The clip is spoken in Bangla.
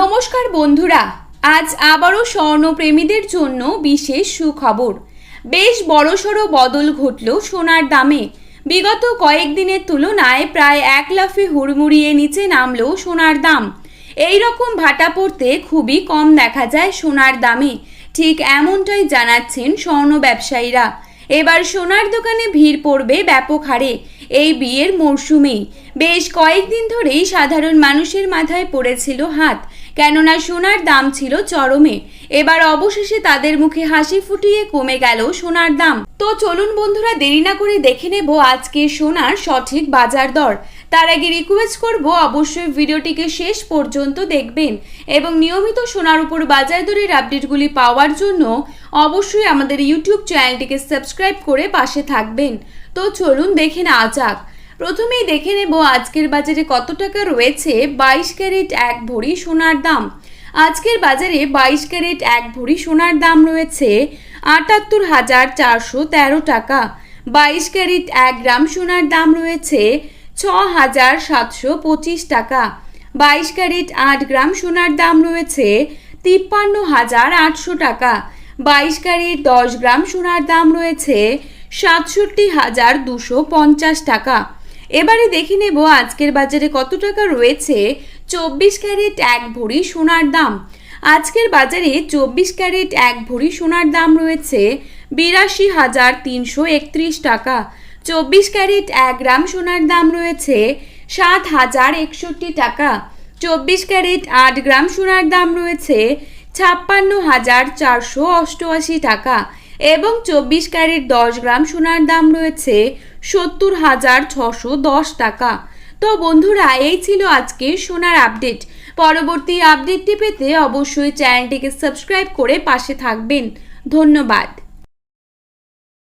নমস্কার বন্ধুরা, আজ আবারও স্বর্ণপ্রেমীদের জন্য বিশেষ সুখবর। বেশ বড়সড় বদল ঘটল সোনার দামে। বিগত কয়েকদিনের তুলনায় প্রায় এক লাফে হুড়মুড়িয়ে নিচে নামলো সোনার দাম। এই রকম ভাটা পড়তে খুবই কম দেখা যায় সোনার দামে। ঠিক এমনটাই জানাচ্ছেন স্বর্ণ ব্যবসায়ীরা। এবার সোনার দোকানে ভিড় পড়বে ব্যাপক হারে। এই বিয়ের মরশুমেই বেশ কয়েকদিন ধরেই সাধারণ মানুষের মাথায় পড়েছিল হাত, কেননা সোনার দাম ছিল চরমে। এবার অবশেষে তাদের মুখে হাসি ফুটিয়ে কমে গেল সোনার দাম। তো চলুন বন্ধুরা, দেরি না করে দেখে নেব আজকে সোনার সঠিক বাজার দর। তার আগে রিকোয়েস্ট করব, অবশ্যই ভিডিওটিকে শেষ পর্যন্ত দেখবেন এবং নিয়মিত সোনার উপর বাজার দরের আপডেটগুলি পাওয়ার জন্য অবশ্যই আমাদের ইউটিউব চ্যানেলটিকে সাবস্ক্রাইব করে পাশে থাকবেন। তো চলুন দেখে নেওয়া যাক। প্রথমেই দেখে নেব আজকের বাজারে কত টাকা রয়েছে বাইশ ক্যারেট এক ভরি সোনার দাম। আজকের বাজারে বাইশ ক্যারেট এক ভরি সোনার দাম রয়েছে আটাত্তর হাজার চারশো তেরো টাকা। বাইশ ক্যারেট এক গ্রাম সোনার দাম রয়েছে ছ হাজার সাতশো পঁচিশ টাকা। বাইশ ক্যারেট আট গ্রাম সোনার দাম রয়েছে তিপ্পান্ন হাজার আটশো টাকা। বাইশ ক্যারেট দশ গ্রাম সোনার দাম রয়েছে সাতষট্টি হাজার দুশো পঞ্চাশ টাকা। এবারে দেখে নেব আজকের বাজারে কত টাকা রয়েছে। চব্বিশ ক্যারেট এক ভরি সোনার দাম। আজকের বাজারে চব্বিশ ক্যারেট এক ভরি সোনার দাম রয়েছে বিরাশি হাজার তিনশো একত্রিশ টাকা। চব্বিশ ক্যারেট এক গ্রাম সোনার দাম রয়েছে সাত হাজার একষট্টি টাকা। চব্বিশ ক্যারেট আট গ্রাম সোনার দাম রয়েছে ছাপ্পান্ন হাজার চারশো অষ্টআশি টাকা এবং চব্বিশ ক্যারেট দশ গ্রাম সোনার দাম রয়েছে সত্তর হাজার ছশো দশ টাকা। তো বন্ধুরা, এই ছিল আজকে সোনার আপডেট। পরবর্তী আপডেটটি পেতে অবশ্যই চ্যানেলটিকে সাবস্ক্রাইব করে পাশে থাকবেন। ধন্যবাদ।